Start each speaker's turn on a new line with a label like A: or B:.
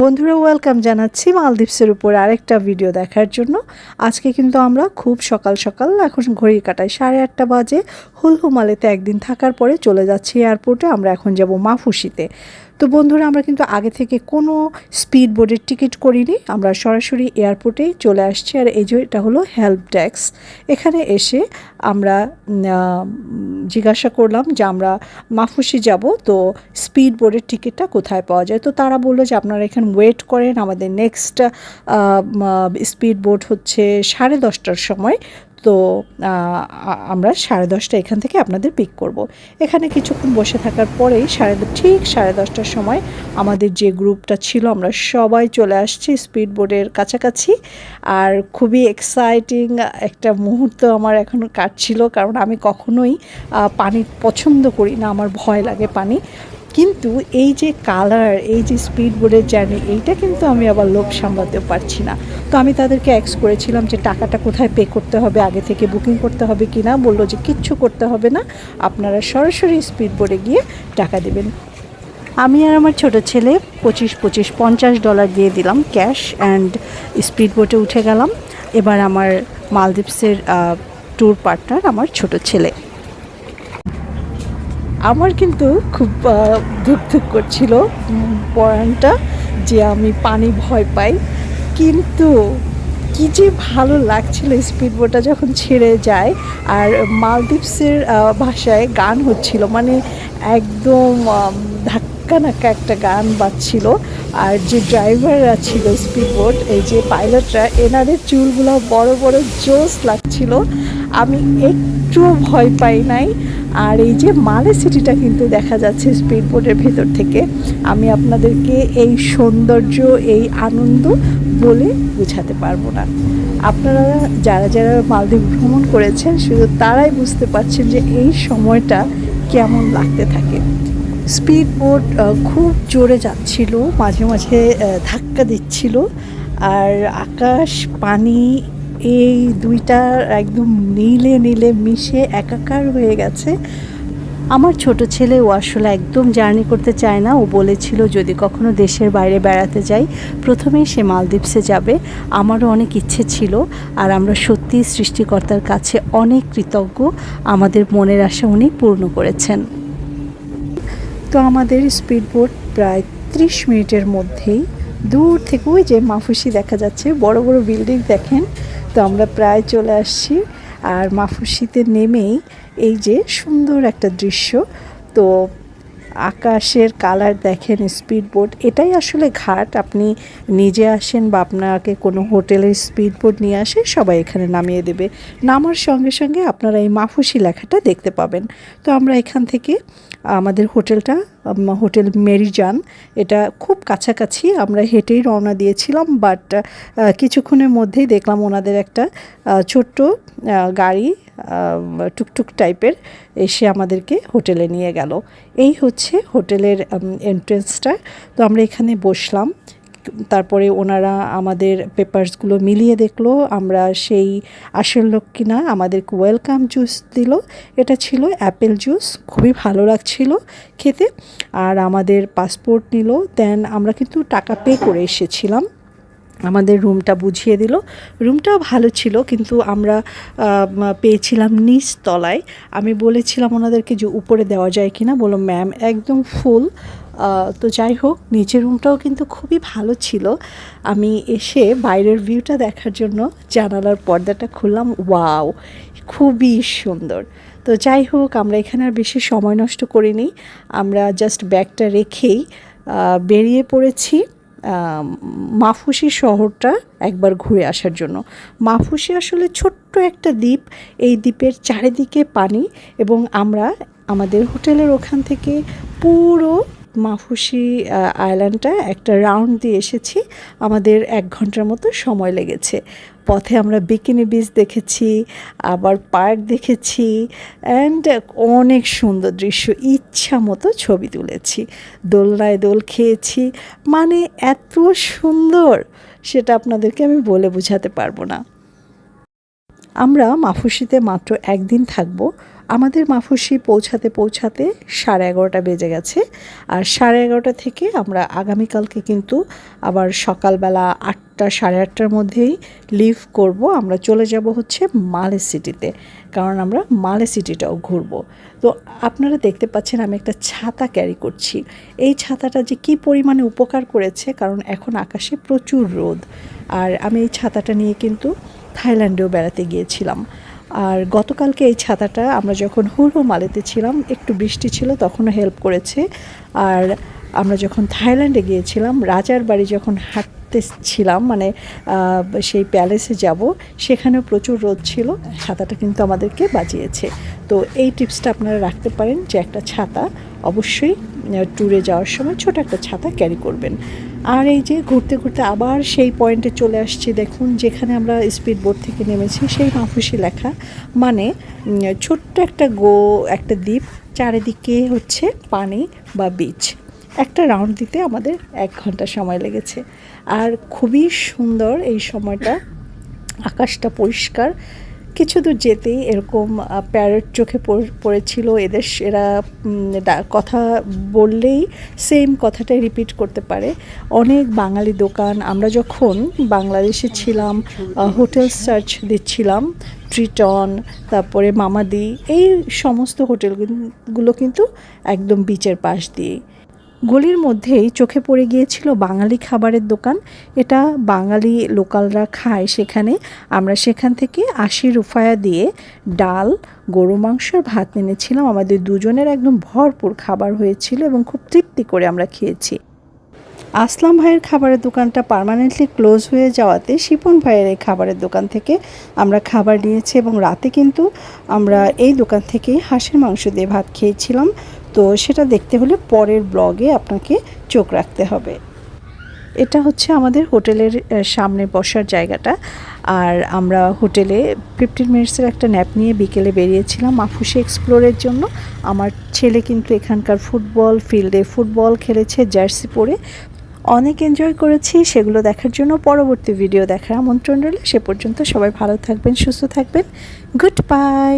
A: বন্ধুরা ওয়েলকাম জানাচ্ছি মালদ্বীপসের উপর আরেকটা ভিডিও দেখার জন্য। আজকে কিন্তু আমরা খুব সকাল সকাল, এখন ঘড়ির কাটায় সাড়ে আটটা বাজে। হুলহুমালেতে একদিন থাকার পরে চলে যাচ্ছি এয়ারপোর্টে, আমরা এখন যাব মাফুসিতে। তো বন্ধুরা, আমরা কিন্তু আগে থেকে কোনো স্পিড বোর্ডের টিকিট করিনি। আমরা সরাসরি এয়ারপোর্টেই চলে আসছি। আর এই যে, এটা হলো হেল্প ডেস্ক। এখানে এসে আমরা জিজ্ঞাসা করলাম যে আমরা মাফুসি যাব, তো স্পিড বোর্ডের টিকিটটা কোথায় পাওয়া যায়? তো তারা বলল যে, আপনারা এখানে ওয়েট করেন। আমাদের নেক্সট স্পিড বোর্ড হচ্ছে সাড়ে দশটার সময়। তো আমরা সাড়ে দশটা এখান থেকে আপনাদের পিক করব। এখানে কিছুক্ষণ বসে থাকার পরেই সাড়ে, ঠিক সাড়ে দশটার সময় আমাদের যে গ্রুপটা ছিল, আমরা সবাই চলে আসছি স্পিড বোর্ডের কাছাকাছি আর খুবই এক্সাইটিং একটা মুহূর্ত আমার এখনও কাটছিল, কারণ আমি কখনোই পানি পছন্দ করি না, আমার ভয় লাগে পানি কিন্তু এই যে কালার এই যে স্পিড বোর্ডের জার্নি এইটা কিন্তু আমি আবার লোভ সামলাতে পারছি না। তো আমি তাদেরকে অ্যাক্স করেছিলাম যে টাকাটা কোথায় পে করতে হবে, আগে থেকে বুকিং করতে হবে কি না? বলল যে কিচ্ছু করতে হবে না, আপনারা সরাসরি স্পিড বোর্ডে গিয়ে টাকা দেবেন। আমি আর আমার ছোট ছেলে পঁচিশ পঁচিশ, পঞ্চাশ ডলার দিয়ে দিলাম ক্যাশ অ্যান্ড স্পিড বোটে উঠে গেলাম। এবার আমার মালদ্বীপসের ট্যুর পার্টনার আমার ছোট ছেলে। আমার কিন্তু খুব আহ, ধুক ধুক করছিল পরানটা যে আমি পানি ভয় পাই। কিন্তু কি যে ভালো লাগছিল স্পিড বোটটা যখন ছেড়ে যায়। আর মালদ্বীপসের ভাষায় গান হচ্ছিল। মানে একদম ধাক্কা নাক্কা একটা গান বাজছিল। আর যে ড্রাইভাররা ছিল স্পিড বোট এই যে পাইলটরা এনাদের চুলগুলো বড় বড় জোস লাগছিল। আমি একটুও ভয় পাই নাই। আর এই যে মালে সিটিটা কিন্তু দেখা যাচ্ছে স্পিড বোটের ভেতর থেকে। আমি আপনাদেরকে এই সৌন্দর্য, এই আনন্দ বলে বোঝাতে পারব না। আপনারা যারা যারা মালদ্বীপ ভ্রমণ করেছেন, শুধু তারাই বুঝতে পারছেন যে এই সময়টা কেমন লাগতে থাকে। স্পিড বোট খুব জোরে যাচ্ছিল, মাঝে মাঝে ধাক্কা দিচ্ছিল। আর আকাশ, পানি এই দুইটা একদম নীলে নীলে মিশে একাকার হয়ে গেছে। আমার ছোট ছেলে ও আসলে একদম জার্নি করতে চায় না। ও বলেছিল, যদি কখনো দেশের বাইরে বেড়াতে যাই, প্রথমেই সে মালদ্বীপসে যাবে। আমারও অনেক ইচ্ছে ছিল আর আমরা সত্যি সৃষ্টিকর্তার কাছে অনেক কৃতজ্ঞ। আমাদের মনের আশা উনি পূর্ণ করেছেন। তো আমাদের স্পিড বোট প্রায় ত্রিশ মিনিটের মধ্যেই দূর থেকে ওই যে মাফুসি দেখা যাচ্ছে, বড় বড় বিল্ডিং দেখেন। তো আমরা প্রায় চলে আসছি আর মাফুসিতে নেমেই এই যে সুন্দর একটা দৃশ্য। তো আকাশের কালার দেখেন স্পিড বোট এটাই আসলে ঘাট। আপনি নিজে আসেন বা আপনাকে কোনো হোটেলের স্পিড বোট নিয়ে আসে, সবাই এখানে নামিয়ে দেবে। নামার সঙ্গে সঙ্গে আপনারা এই মাফুসি লেখাটা দেখতে পাবেন। তো আমরা এখান থেকে আমাদের হোটেলটা হোটেল মেরিজান। এটা খুব কাছাকাছি, আমরা হেঁটেই রওনা দিয়েছিলাম বাট কিছুক্ষণের মধ্যেই দেখলাম ওনাদের একটা ছোট্ট গাড়ি টুকটুক টাইপের এসে আমাদেরকে হোটেলে নিয়ে গেল। এই হচ্ছে হোটেলের এন্ট্রেন্সটা তো আমরা এখানে বসলাম। তারপরে ওনারা আমাদের পেপারসগুলো মিলিয়ে দেখল, আমরা সেই আসল লোক কিনা আমাদেরকে ওয়েলকাম জুস দিল। এটা ছিল অ্যাপেল জুস, খুবই ভালো লাগছিল খেতে। আর আমাদের পাসপোর্ট নিল দেন আমরা কিন্তু টাকা পে করে এসেছিলাম। আমাদের রুমটা বুঝিয়ে দিল। রুমটাও ভালো ছিল, কিন্তু আমরা পেয়েছিলাম নিচ তলায়। আমি বলেছিলাম ওনাদেরকে যে উপরে দেওয়া যায় কিনা, বলল ম্যাম একদম ফুল তো যাই হোক, নিচের রুমটাও কিন্তু খুবই ভালো ছিল। আমি এসে বাইরের ভিউটা দেখার জন্য জানালার পর্দাটা খুললাম। ওয়াও, খুবই সুন্দর। তো যাই হোক, আমরা এখানে আর বেশি সময় নষ্ট করিনি। আমরা জাস্ট ব্যাগটা রেখেই বেরিয়ে পড়েছি মাফুসি শহরটা একবার ঘুরে আসার জন্য। মাফুসি আসলে ছোট্ট একটা দ্বীপ। এই দ্বীপের চারিদিকে পানি এবং আমরা আমাদের হোটেলের ওখান থেকে পুরো মাফুসি আইল্যান্ডটা একটা রাউন্ড দিয়ে এসেছি। আমাদের এক ঘণ্টার মতো সময় লেগেছে। পথে আমরা বিকিনি বিচ দেখেছি, আবার পার্ক দেখেছি অ্যান্ড অনেক সুন্দর দৃশ্য, ইচ্ছা মতো ছবি তুলেছি। দোলনায় দোল খেয়েছি মানে এত সুন্দর সেটা আপনাদেরকে আমি বলে বোঝাতে পারব না। আমরা মাফুসিতে মাত্র একদিন থাকব। আমাদের মাফুসি পৌঁছাতে পৌঁছাতে সাড়ে এগারোটা বেজে গেছে। আর সাড়ে এগারোটা থেকে আমরা আগামীকালকে কিন্তু আবার সকালবেলা আটটা, সাড়ে আটটার মধ্যেই লিভ করব। আমরা চলে যাব হচ্ছে মালে সিটিতে, কারণ আমরা মালে সিটিটাও ঘুরবো। তো আপনারা দেখতে পাচ্ছেন আমি একটা ছাতা ক্যারি করছি। এই ছাতাটা যে কী পরিমাণে উপকার করেছে, কারণ এখন আকাশে প্রচুর রোদ। আর আমি এই ছাতাটা নিয়ে কিন্তু থাইল্যান্ডেও বেড়াতে গিয়েছিলাম। আর গতকালকে এই ছাতাটা আমরা যখন হুলহু মালেতে ছিলাম, একটু বৃষ্টি ছিল, তখনও হেল্প করেছে। আর আমরা যখন থাইল্যান্ডে গিয়েছিলাম, রাজার বাড়ি যখন হাঁটতে ছিলাম মানে সেই প্যালেসে যাব, সেখানেও প্রচুর রোদ ছিল। ছাতাটা কিন্তু আমাদেরকে বাঁচিয়েছে। তো এই টিপসটা আপনারা রাখতে পারেন যে একটা ছাতা অবশ্যই ট্যুরে যাওয়ার সময় ছোট একটা ছাতা ক্যারি করবেন। আর এই যে ঘুরতে ঘুরতে আবার সেই পয়েন্টে চলে আসছি, দেখুন, যেখানে আমরা স্পিড বোট থেকে নেমেছি, সেই মাফুসি লেখা। মানে ছোট্ট একটা গো, একটা দ্বীপ, চারিদিকে হচ্ছে পানি বা বিচ একটা রাউন্ড দিতে আমাদের এক ঘণ্টা সময় লেগেছে। আর খুবই সুন্দর এই সময়টা। আকাশটা পরিষ্কার কিছু দূর যেতেই এরকম প্যারট চোখে পড়- পড়েছিল। এদের এরা কথা বললেই সেম কথাটাই রিপিট করতে পারে। অনেক বাঙালি দোকান। আমরা যখন বাংলাদেশে ছিলাম হোটেল সার্চ দিচ্ছিলাম ট্রিটন তারপরে মামাদি, এই সমস্ত হোটেলগুলো কিন্তু একদম বিচের পাশ দিয়েই। গলির মধ্যেই চোখে পড়ে গিয়েছিল বাঙালি খাবারের দোকান। এটা বাঙালি লোকালরা খায় সেখানে। আমরা সেখান থেকে আশি রুফায়া দিয়ে ডাল, গরু মাংস ভাত এনেছিলাম। আমাদের দুজনের একদম ভরপুর খাবার হয়েছিল এবং খুব তৃপ্তি করে আমরা খেয়েছি। আসলাম ভাইয়ের খাবারের দোকানটা পার্মানেন্টলি ক্লোজ হয়ে যাওয়াতে শিপন ভাইয়ের এই খাবারের দোকান থেকে আমরা খাবার নিয়েছি এবং রাতে কিন্তু আমরা এই দোকান থেকেই হাঁসের মাংস দিয়ে ভাত খেয়েছিলাম। তো সেটা দেখতে হলে পরের ব্লগে আপনাকে চোখ রাখতে হবে। এটা হচ্ছে আমাদের হোটেলের সামনে বসার জায়গাটা। আর আমরা হোটেলে ফিফটিন মিনিটসের একটা ন্যাপ নিয়ে বিকেলে বেরিয়েছিলাম মাফুসি এক্সপ্লোরের জন্য। আমার ছেলে কিন্তু এখানকার ফুটবল ফিল্ডে ফুটবল খেলেছে, জার্সি পরে। অনেক এনজয় করেছি, সেগুলো দেখার জন্য পরবর্তী ভিডিও দেখার আমন্ত্রণ রইল। সে পর্যন্ত সবাই ভালো থাকবেন, সুস্থ থাকবেন। Good bye!